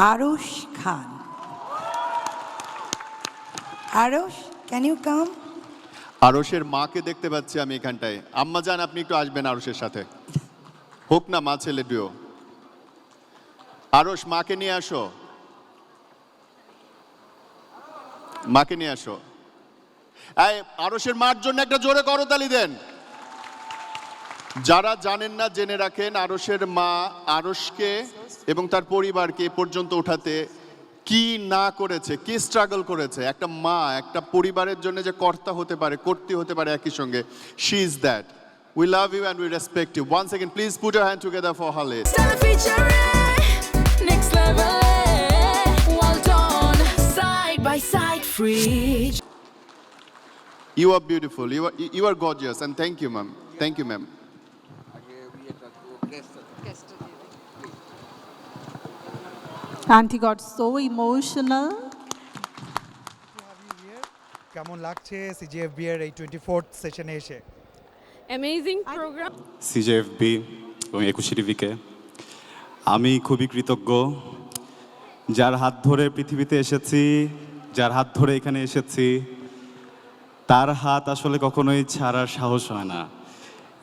Arush Khan Arush can you come আরসের মাকে দেখতে পাচ্ছি আমি এখানটায় আম্মা যান আপনি একটু আসবেন আরসের সাথে হোক না মা ছেলে ডিও আরস মাকে নিয়ে আসো মাকে নিয়ে আসো এই আরসের মার জন্য একটা জোরে করতালি দেন যারা জানেন না জেনে রাখেন আরসের মা আরসকে এবং তার পরিবারকে পর্যন্ত উঠাতে কি না করেছে কি স্ট্রাগল করেছে? একটা মা একটা পরিবারের জন্য যে কর্তা হতে পারে কর্তি হতে পারে একই সঙ্গে she is that we love you and we respect you one second please put your hand together for Khaled Stella featuring next level. Well done, side by side, free. You are beautiful you are you are gorgeous and thank you ma'am thank you ma'am Auntie got so emotional. কেমন লাগছে CGFB এর এই twenty fourth সেশনে এসে? Amazing program. CJFB এবং একুশে টিভিকে আমি খুবই কৃতজ্ঞ। যার হাত ধরে পৃথিবীতে এসেছি যার হাত ধরে এখানে এসেছি তার হাত আসলে কখনোই ছাড়ার সাহস হয় না।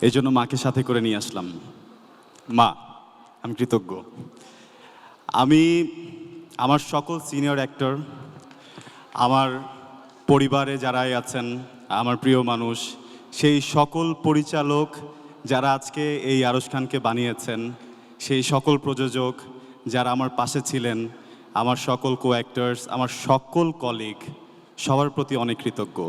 এই জন্য মাকে সাথে করে নিয়ে আসলাম। মা, আমি কৃতজ্ঞ। আমি আমার সকল সিনিয়র অ্যাক্টর, আমার পরিবারে যারাই আছেন, আমার প্রিয় মানুষ, সেই সকল পরিচালক যারা আজকে এই আরশ খানকে বানিয়েছেন, সেই সকল প্রযোজক যারা আমার পাশে ছিলেন, আমার সকল কো অ্যাক্টার্স আমার সকল কলিগ সবার প্রতি অনেক কৃতজ্ঞ।